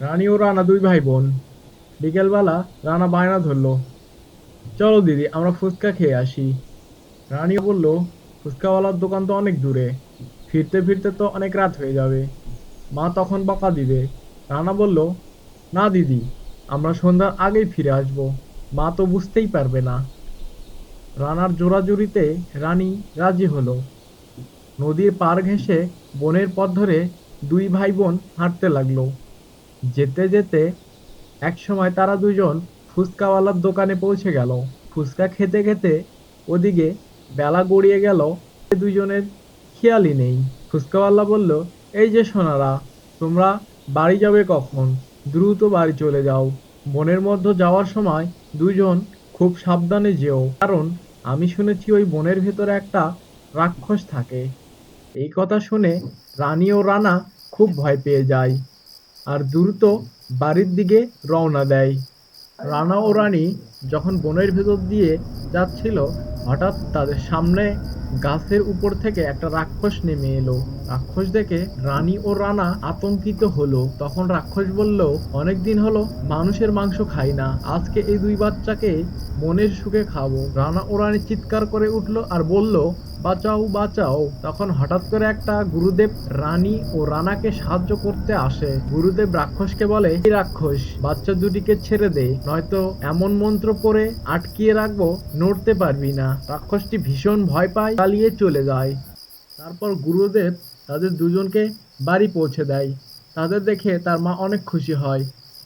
রানী ও রানা দুই ভাই বোন বিকেলবেলা রানা বায়না ধরলো। চলো দিদি, আমরা ফুচকা খেয়ে আসি। রানীও বলল, ফুচকাওয়ালার দোকান তো অনেক দূরে। ফিরতে ফিরতে তো অনেক রাত হয়ে যাবে। মা তখন বকা দিবে। রানা বলল, না দিদি, আমরা সন্ধ্যার আগেই ফিরে আসব। মা তো বুঝতেই পারবে না। রানার জোরাজুরিতে রানী রাজি হলো। নদীর পার ঘেঁষে বনের পথ ধরে দুই ভাই বোন হাঁটতে লাগল। যেতে যেতে একসময় তারা দুজন ফুচকাওয়ালার দোকানে পৌঁছে গেল। ফুচকা খেতে খেতে ওদিকে বেলা গড়িয়ে গেল। দুজনের খেয়ালই নেই। ফুচকাওয়ালা বলল, এই যে সোনারা, তোমরা বাড়ি যাবে কখন? দ্রুত বাড়ি চলে যাও। বনের মধ্যে যাওয়ার সময় দুজন খুব সাবধানে যেও। কারণ আমি শুনেছি ওই বনের ভেতরে একটা রাক্ষস থাকে। এই কথা শুনে রানী ও রানা খুব ভয় পেয়ে যায়। আর দ্রুত বাড়ির দিকে রওনা দেয়। রানা ও রানী যখন বনের ভেতর দিয়ে যাচ্ছিল, হঠাৎ তাদের সামনে গাছের উপর থেকে একটা রাক্ষস নেমে এলো। রাক্ষস দেখে রানী ও রানা আতঙ্কিত হলো। তখন রাক্ষস বলল অনেকদিন হলো মানুষের মাংস খাই না। আজকে এই দুই বাচ্চাকে মনের সুখে খাব। রানা ও রানী চিৎকার করে উঠল আর বলল, বাঁচাও বাঁচাও। তখন হঠাৎ করে একটা গুরুদেব রানী ও রানাকে সাহায্য করতে আসে। গুরুদেব রাক্ষসকে বলে এই রাক্ষস, বাচ্চা দুটিকে ছেড়ে দে, নয়তো এমন মন্ত্র পরে আটকিয়ে রাখব, নড়তে পারবি না। রাক্ষসটি ভীষণ ভয় পায় পালিয়ে চলে যায়। তারপর গুরুদেব তাদের দুজনকে বাড়ি পৌঁছে দেয়। তাদের দেখে তার মা অনেক খুশি হয়।